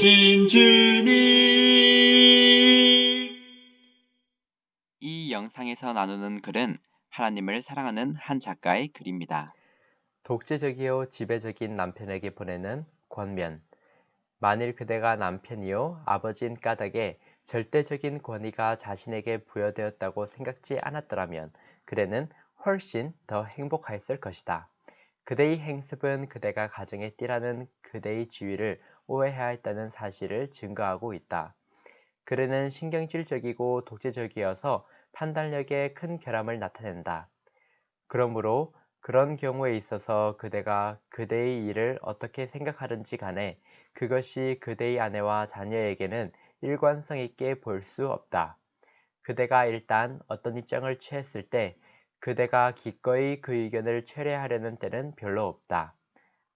되신 주님. 이 영상에서 나누는 글은 하나님을 사랑하는 한 작가의 글입니다. 독재적이요 지배적인 남편에게 보내는 권면. 만일 그대가 남편이요 아버지인 까닭에 절대적인 권위가 자신에게 부여되었다고 생각지 않았더라면 그대는 훨씬 더 행복하였을 것이다. 그대의 행습은 그대가 가정의 띠라는 그대의 지위를 오해하였다는 사실을 증거하고 있다. 그대는 신경질적이고 독재적이어서 판단력에 큰 결함을 나타낸다. 그러므로 그런 경우에 있어서 그대가 그대의 일을 어떻게 생각하든지 간에 그것이 그대의 아내와 자녀에게는 일관성 있게 볼 수 없다. 그대가 일단 어떤 입장을 취했을 때 그대가 기꺼이 그 의견을 철회하려는 때는 별로 없다.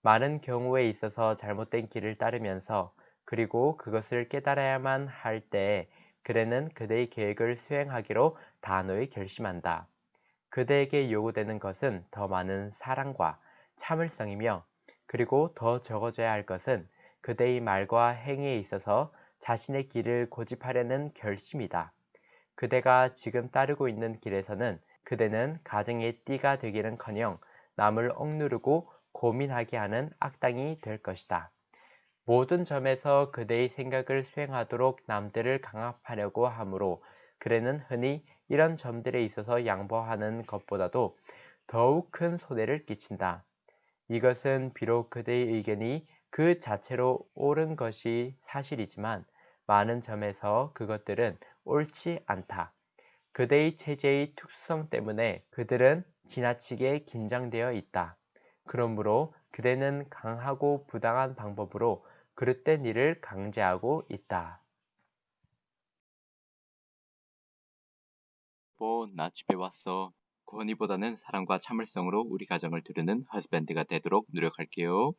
많은 경우에 있어서 잘못된 길을 따르면서 그리고 그것을 깨달아야만 할 때에 그대는 그대의 계획을 수행하기로 단호히 결심한다. 그대에게 요구되는 것은 더 많은 사랑과 참을성이며 그리고 더 적어져야 할 것은 그대의 말과 행위에 있어서 자신의 길을 고집하려는 결심이다. 그대가 지금 따르고 있는 길에서는 그대는 가정의 띠가 되기는커녕 남을 억누르고 고민하게 하는 악당이 될 것이다. 모든 점에서 그대의 생각을 수행하도록 남들을 강압하려고 하므로 그대는 흔히 이런 점들에 있어서 양보하는 것보다도 더욱 큰 손해를 끼친다. 이것은 비록 그대의 의견이 그 자체로 옳은 것이 사실이지만 많은 점에서 그것들은 옳지 않다. 그대의 체제의 특수성 때문에 그들은 지나치게 긴장되어 있다. 그러므로 그대는 강하고 부당한 방법으로 그릇된 일을 강제하고 있다. 뭐, 나 집에 왔어. 권위보다는 사랑과 참을성으로 우리 가정을 두르는 허스밴드가 되도록 노력할게요.